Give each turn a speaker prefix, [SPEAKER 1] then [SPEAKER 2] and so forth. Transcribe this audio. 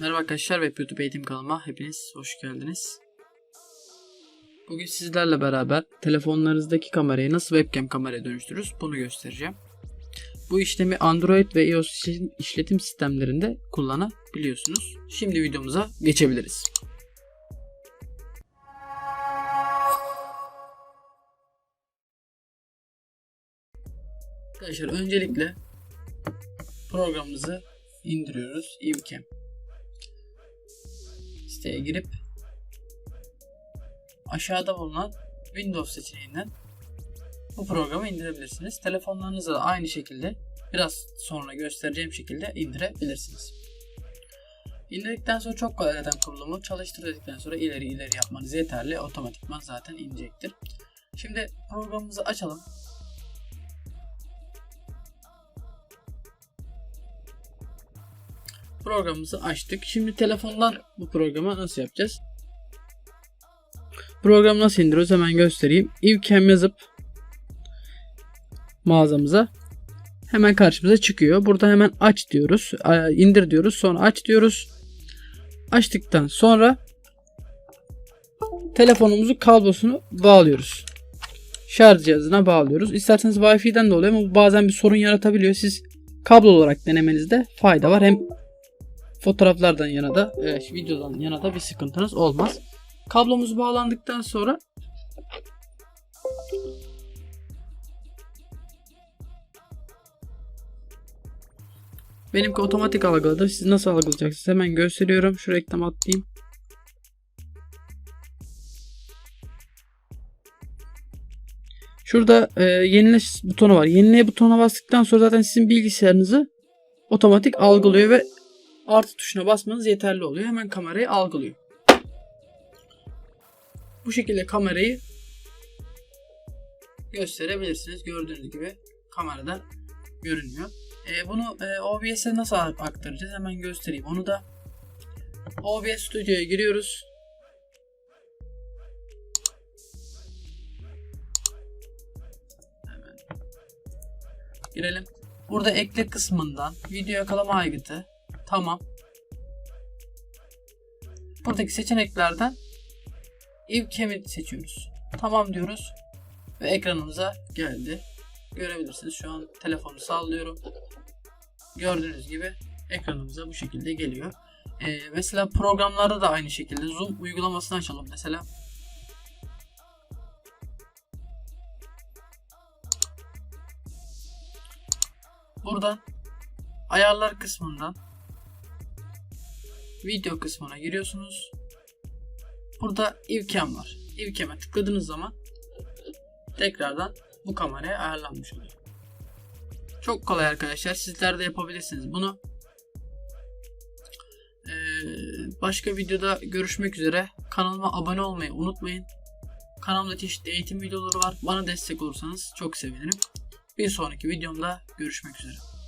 [SPEAKER 1] Merhaba arkadaşlar Web YouTube eğitim kanalıma hepiniz hoş geldiniz. Bugün sizlerle beraber telefonlarınızdaki kamerayı nasıl webcam kameraya dönüştürürüz bunu göstereceğim. Bu işlemi Android ve iOS işletim- sistemlerinde kullanabiliyorsunuz. Şimdi videomuza geçebiliriz. Arkadaşlar öncelikle programımızı indiriyoruz. Eevcam siteye girip aşağıda bulunan Windows seçeneğinden bu programı indirebilirsiniz. Telefonlarınızda da aynı şekilde biraz sonra göstereceğim şekilde indirebilirsiniz. İndirdikten sonra çok kolay zaten kurulumu. Çalıştır dedikten sonra ileri ileri yapmanız yeterli. Otomatikman zaten inecektir. Şimdi programımızı açalım. Programımızı açtık. Şimdi telefondan bu programı nasıl yapacağız? Programı nasıl indiriyoruz hemen göstereyim. Ivcam yazıp mağazamıza hemen karşımıza çıkıyor. Burada hemen aç diyoruz. İndir diyoruz. Sonra aç diyoruz. Açtıktan sonra telefonumuzu kablosunu bağlıyoruz. Şarj cihazına bağlıyoruz. İsterseniz Wi-Fi'den de oluyor ama bazen bir sorun yaratabiliyor. Siz kablo olarak denemenizde fayda var. Hem fotoğraflardan yana da e, videodan yana da bir sıkıntınız olmaz. Kablomuz bağlandıktan sonra Benimki otomatik algıladı. Siz nasıl algılayacaksınız? Hemen gösteriyorum. Şu reklam atlayayım. Şurada e, yenile butonu var. Yenile butonuna bastıktan sonra zaten sizin bilgisayarınızı otomatik algılıyor ve artı tuşuna basmanız yeterli oluyor. Hemen kamerayı algılıyor. Bu şekilde kamerayı gösterebilirsiniz. Gördüğünüz gibi kamerada görünüyor. E, bunu e, OBS'e nasıl aktaracağız? Hemen göstereyim. Onu da OBS Studio'ya giriyoruz. Hemen girelim. Burada ekle kısmından video yakalama aygıtı Tamam. Buradaki seçeneklerden Ivcam'i seçiyoruz. Tamam diyoruz. Ve ekranımıza geldi. Görebilirsiniz. Şu an telefonu sallıyorum. Gördüğünüz gibi ekranımıza bu şekilde geliyor. Ee, mesela programlarda da aynı şekilde Zoom uygulamasını açalım mesela. Buradan ayarlar kısmından video kısmına giriyorsunuz. Burada Ivcam var. Ivcam'e tıkladığınız zaman tekrardan bu kameraya ayarlanmış oluyor. Çok kolay arkadaşlar. Sizler de yapabilirsiniz bunu. Ee, başka videoda görüşmek üzere. Kanalıma abone olmayı unutmayın. Kanalımda çeşitli eğitim videoları var. Bana destek olursanız çok sevinirim. Bir sonraki videomda görüşmek üzere.